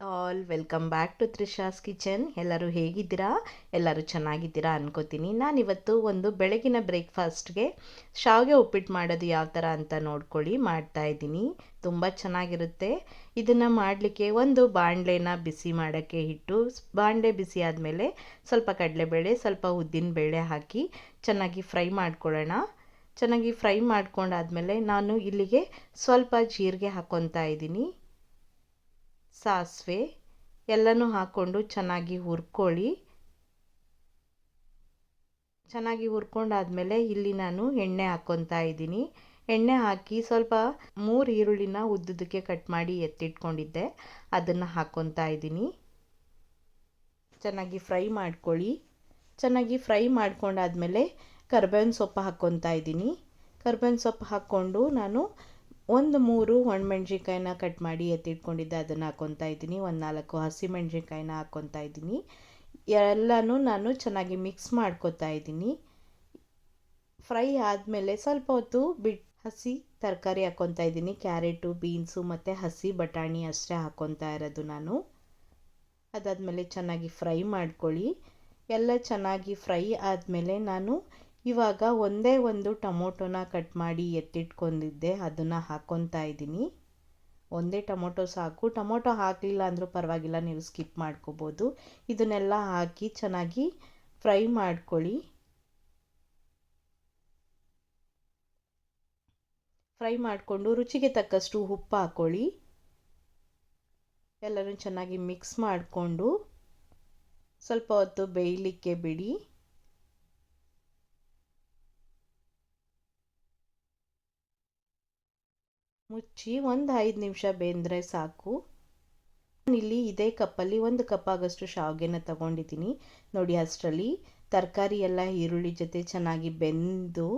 All, welcome back to Trisha's kitchen. ಎಲ್ಲರೂ ಹೇಗಿದ್ದೀರಾ? ಎಲ್ಲರೂ ಚೆನ್ನಾಗಿದ್ದೀರಾ ಅನ್ಕೋತೀನಿ. ನಾನಿವತ್ತು ಒಂದು ಬೆಳಗಿನ ಬ್ರೇಕ್ಫಾಸ್ಟ್ಗೆ ಶಾವಿಗೆ ಉಪ್ಪಿಟ್ಟು ಮಾಡೋದು ಯಾವ ಥರ ಅಂತ ನೋಡ್ಕೊಳ್ಳಿ, ಮಾಡ್ತಾ ಇದ್ದೀನಿ. ತುಂಬ ಚೆನ್ನಾಗಿರುತ್ತೆ. ಇದನ್ನು ಮಾಡಲಿಕ್ಕೆ ಒಂದು ಬಾಣಲೆನ ಬಿಸಿ ಮಾಡೋಕ್ಕೆ ಇಟ್ಟು ಬಾಣಲೆ ಬಿಸಿ ಆದಮೇಲೆ ಸ್ವಲ್ಪ ಕಡಲೆಬೇಳೆ, ಸ್ವಲ್ಪ ಉದ್ದಿನಬೇಳೆ ಹಾಕಿ ಚೆನ್ನಾಗಿ ಫ್ರೈ ಮಾಡ್ಕೊಳ್ಳೋಣ. ಚೆನ್ನಾಗಿ ಫ್ರೈ ಮಾಡ್ಕೊಂಡಾದಮೇಲೆ ನಾನು ಇಲ್ಲಿಗೆ ಸ್ವಲ್ಪ ಜೀರಿಗೆ ಹಾಕ್ಕೊತಾ ಇದ್ದೀನಿ. ಸಾಸಿವೆ ಎಲ್ಲನೂ ಹಾಕ್ಕೊಂಡು ಚೆನ್ನಾಗಿ ಹುರ್ಕೊಳ್ಳಿ. ಚೆನ್ನಾಗಿ ಹುರ್ಕೊಂಡಾದ್ಮೇಲೆ ಇಲ್ಲಿ ನಾನು ಎಣ್ಣೆ ಹಾಕ್ಕೊತಾ ಇದ್ದೀನಿ. ಎಣ್ಣೆ ಹಾಕಿ ಸ್ವಲ್ಪ ಮೂರು ಈರುಳ್ಳಿನ ಉದ್ದುದಕ್ಕೆ ಕಟ್ ಮಾಡಿ ಎತ್ತಿಟ್ಕೊಂಡಿದ್ದೆ. ಅದನ್ನು ಹಾಕ್ಕೊತಾ ಇದ್ದೀನಿ. ಚೆನ್ನಾಗಿ ಫ್ರೈ ಮಾಡ್ಕೊಳ್ಳಿ. ಚೆನ್ನಾಗಿ ಫ್ರೈ ಮಾಡ್ಕೊಂಡಾದ್ಮೇಲೆ ಕರ್ಬೇವಿನ ಸೊಪ್ಪು ಹಾಕ್ಕೊತಾ ಇದ್ದೀನಿ. ಕರ್ಬೇವಿನ ಸೊಪ್ಪು ಹಾಕ್ಕೊಂಡು ನಾನು ಒಂದು ಮೂರು ಒಣಮೆಣ್ಸಿನ್ಕಾಯಿನ ಕಟ್ ಮಾಡಿ ಎತ್ತಿಟ್ಕೊಂಡಿದ್ದೆ, ಅದನ್ನು ಹಾಕ್ಕೊತಾ ಇದ್ದೀನಿ. ಒಂದು ನಾಲ್ಕು ಹಸಿಮೆಣ್ಸಿನ್ಕಾಯಿನ ಹಾಕ್ಕೊತಾ ಇದ್ದೀನಿ. ಎಲ್ಲನೂ ನಾನು ಚೆನ್ನಾಗಿ ಮಿಕ್ಸ್ ಮಾಡ್ಕೊತಾ ಇದ್ದೀನಿ. ಫ್ರೈ ಆದಮೇಲೆ ಸ್ವಲ್ಪ ಹೊತ್ತು ಬಿಟ್ಟು ಹಸಿ ತರಕಾರಿ ಹಾಕ್ಕೊತಾ ಇದ್ದೀನಿ. ಕ್ಯಾರೆಟು, ಬೀನ್ಸು ಮತ್ತು ಹಸಿ ಬಟಾಣಿ ಅಷ್ಟೇ ಹಾಕ್ಕೊತಾ ಇರೋದು ನಾನು. ಅದಾದಮೇಲೆ ಚೆನ್ನಾಗಿ ಫ್ರೈ ಮಾಡ್ಕೊಳ್ಳಿ. ಎಲ್ಲ ಚೆನ್ನಾಗಿ ಫ್ರೈ ಆದಮೇಲೆ ನಾನು ಇವಾಗ ಒಂದೇ ಒಂದು ಟೊಮೊಟೊನ ಕಟ್ ಮಾಡಿ ಎತ್ತಿಟ್ಕೊಂಡಿದ್ದೆ, ಅದನ್ನು ಹಾಕ್ಕೊತಾ ಇದ್ದೀನಿ. ಒಂದೇ ಟೊಮೊಟೊ ಸಾಕು. ಟೊಮೊಟೊ ಹಾಕಲಿಲ್ಲ ಅಂದರೂ ಪರವಾಗಿಲ್ಲ, ನೀವು ಸ್ಕಿಪ್ ಮಾಡ್ಕೋಬೋದು. ಇದನ್ನೆಲ್ಲ ಹಾಕಿ ಚೆನ್ನಾಗಿ ಫ್ರೈ ಮಾಡ್ಕೊಳ್ಳಿ. ಫ್ರೈ ಮಾಡಿಕೊಂಡು ರುಚಿಗೆ ತಕ್ಕಷ್ಟು ಉಪ್ಪು ಹಾಕ್ಕೊಳ್ಳಿ ಎಲ್ಲರೂ ಚೆನ್ನಾಗಿ ಮಿಕ್ಸ್ ಮಾಡಿಕೊಂಡು ಸ್ವಲ್ಪ ಹೊತ್ತು ಬೇಯಲಿಕ್ಕೆ ಬಿಡಿ. ಮುಚ್ಚಿ ಒಂದು ಐದು ನಿಮಿಷ ಬೆಂದರೆ ಸಾಕು. ಇಲ್ಲಿ ಇದೇ ಕಪ್ಪಲ್ಲಿ ಒಂದು ಕಪ್ ಆಗೋಷ್ಟು ಶಾವಿಗೆನ ತಗೊಂಡಿದ್ದೀನಿ. ನೋಡಿ ಅಷ್ಟರಲ್ಲಿ ತರಕಾರಿ ಎಲ್ಲ ಈರುಳ್ಳಿ ಜೊತೆ ಚೆನ್ನಾಗಿ ಬೆಂದು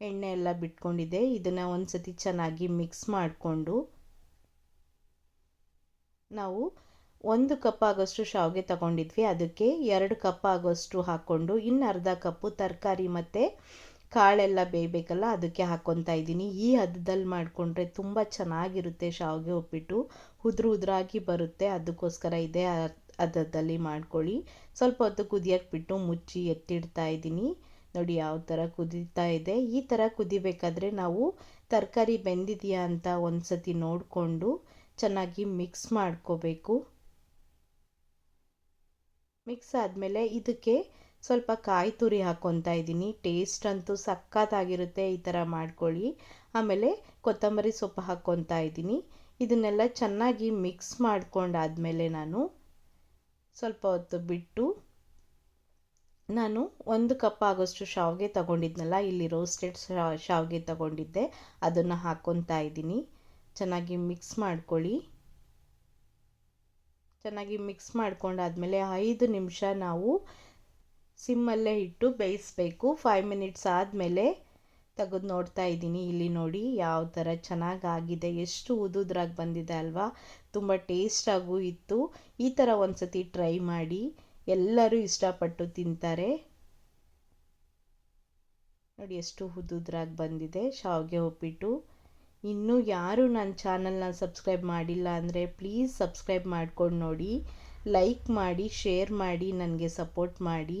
ಎಣ್ಣೆ ಎಲ್ಲ ಬಿಟ್ಕೊಂಡಿದೆ. ಇದನ್ನು ಒಂದು ಸತಿ ಚೆನ್ನಾಗಿ ಮಿಕ್ಸ್ ಮಾಡಿಕೊಂಡು ನಾವು ಒಂದು ಕಪ್ ಆಗೋಷ್ಟು ಶಾವಿಗೆ ತಗೊಂಡಿದ್ವಿ. ಅದಕ್ಕೆ ಎರಡು ಕಪ್ ಆಗೋಷ್ಟು ಹಾಕ್ಕೊಂಡು ಇನ್ನು ಅರ್ಧ ಕಪ್ಪು ತರಕಾರಿ ಮತ್ತು ಕಾಳೆಲ್ಲ ಬೇಯಬೇಕಲ್ಲ, ಅದಕ್ಕೆ ಹಾಕ್ಕೊತಾ ಇದ್ದೀನಿ. ಈ ಹದದಲ್ಲಿ ಮಾಡಿಕೊಂಡ್ರೆ ತುಂಬ ಚೆನ್ನಾಗಿರುತ್ತೆ ಶಾವಿಗೆ ಉಪ್ಪಿಟ್ಟು. ಉದುರು ಉದುರಾಗಿ ಬರುತ್ತೆ, ಅದಕ್ಕೋಸ್ಕರ ಇದೇ ಹದದಲ್ಲಿ ಮಾಡ್ಕೊಳ್ಳಿ. ಸ್ವಲ್ಪ ಹೊತ್ತು ಕುದಿಯೋಕ್ಕೆ ಬಿಟ್ಟು ಮುಚ್ಚಿ ಎತ್ತಿಡ್ತಾ ಇದ್ದೀನಿ. ನೋಡಿ ಯಾವ ಥರ ಕುದೀತಾ ಇದೆ. ಈ ಥರ ಕುದಿಬೇಕಾದ್ರೆ ನಾವು ತರಕಾರಿ ಬೆಂದಿದೆಯಾ ಅಂತ ಒಂದು ಸತಿ ನೋಡಿಕೊಂಡು ಚೆನ್ನಾಗಿ ಮಿಕ್ಸ್ ಮಾಡ್ಕೋಬೇಕು. ಮಿಕ್ಸ್ ಆದಮೇಲೆ ಇದಕ್ಕೆ ಸ್ವಲ್ಪ ಕಾಯಿ ತುರಿ ಹಾಕ್ಕೊತಾ ಇದ್ದೀನಿ. ಟೇಸ್ಟ್ ಅಂತೂ ಸಕ್ಕತ್ತಾಗಿರುತ್ತೆ ಈ ಥರ ಮಾಡ್ಕೊಳ್ಳಿ. ಆಮೇಲೆ ಕೊತ್ತಂಬರಿ ಸೊಪ್ಪು ಹಾಕ್ಕೊತಾ ಇದ್ದೀನಿ. ಇದನ್ನೆಲ್ಲ ಚೆನ್ನಾಗಿ ಮಿಕ್ಸ್ ಮಾಡ್ಕೊಂಡಾದಮೇಲೆ ನಾನು ಸ್ವಲ್ಪ ಹೊತ್ತು ಬಿಟ್ಟು ನಾನು ಒಂದು ಕಪ್ ಆಗೋಷ್ಟು ಶಾವಿಗೆ ತಗೊಂಡಿದ್ನಲ್ಲ, ಇಲ್ಲಿ ರೋಸ್ಟೆಡ್ ಶಾವಿಗೆ ತಗೊಂಡಿದ್ದೆ. ಅದನ್ನು ಹಾಕ್ಕೊತಾ ಇದ್ದೀನಿ. ಚೆನ್ನಾಗಿ ಮಿಕ್ಸ್ ಮಾಡ್ಕೊಳ್ಳಿ. ಚೆನ್ನಾಗಿ ಮಿಕ್ಸ್ ಮಾಡ್ಕೊಂಡಾದ್ಮೇಲೆ ಐದು ನಿಮಿಷ ನಾವು ಸಿಮ್ಮಲ್ಲೇ ಇಟ್ಟು ಬೇಯಿಸ್ಬೇಕು. ಫೈವ್ ಮಿನಿಟ್ಸ್ ಆದಮೇಲೆ ತೆಗೆದು ನೋಡ್ತಾ ಇದ್ದೀನಿ. ಇಲ್ಲಿ ನೋಡಿ ಯಾವ ಥರ ಚೆನ್ನಾಗಾಗಿದೆ. ಎಷ್ಟು ಉದುದ್ರಾಗಿ ಬಂದಿದೆ ಅಲ್ವಾ? ತುಂಬ ಟೇಸ್ಟಾಗೂ ಇತ್ತು. ಈ ಥರ ಒಂದು ಸತಿ ಟ್ರೈ ಮಾಡಿ. ಎಲ್ಲರೂ ಇಷ್ಟಪಟ್ಟು ತಿಂತಾರೆ. ನೋಡಿ ಎಷ್ಟು ಉದುದ್ರಾಗಿ ಬಂದಿದೆ. ಶಾವಿಗೆ ಉಪ್ಪಿಟ್ಟು. ಇನ್ನೂ ಯಾರು ನನ್ನ ಚಾನಲ್ನ ಸಬ್ಸ್ಕ್ರೈಬ್ ಮಾಡಿಲ್ಲ ಅಂದರೆ ಪ್ಲೀಸ್ ಸಬ್ಸ್ಕ್ರೈಬ್ ಮಾಡ್ಕೊಂಡು ನೋಡಿ. ಲೈಕ್ ಮಾಡಿ, ಶೇರ್ ಮಾಡಿ, ನನಗೆ ಸಪೋರ್ಟ್ ಮಾಡಿ.